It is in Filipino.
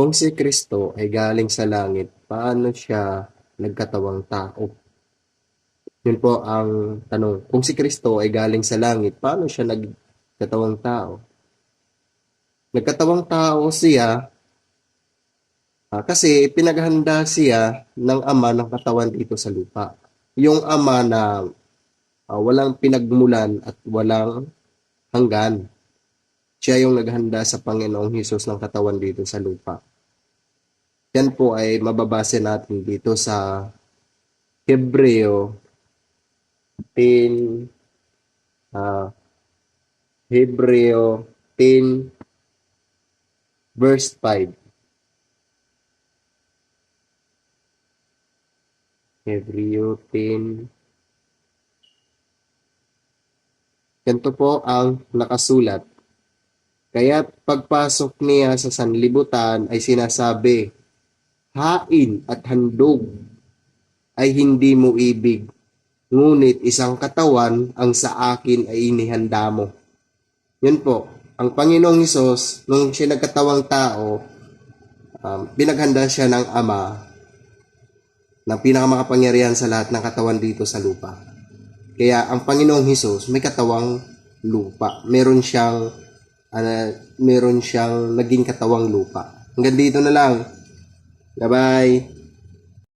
Kung si Kristo ay galing sa langit, paano siya nagkatawang tao? Yun po ang tanong. Kung si Kristo ay galing sa langit, paano siya nagkatawang tao? Nagkatawang tao siya ah, kasi pinaghanda siya ng ama ng katawan dito sa lupa. Yung ama na ah, walang pinagmulan at walang hanggan. Siya yung naghanda sa Panginoong Hesus ng katawan dito sa lupa. Yan po ay mababase natin dito sa Hebreo 10 ah Hebreo 10 verse 5. Hebreo 10 Ganito po ang nakasulat. Kaya pagpasok niya sa sanlibutan ay sinasabi, Hain at handog ay hindi mo ibig, ngunit isang katawan ang sa akin ay inihanda mo. Yun po, ang Panginoong Hesus, nung siya nagkatawang tao, um, pinaghanda siya ng Ama ng pinakamakapangyarihan sa lahat ng katawan dito sa lupa. Kaya ang Panginoong Hesus may katawang lupa. Meron siyang ano, meron siyang naging katawang lupa. Hanggang dito na lang. 拜拜。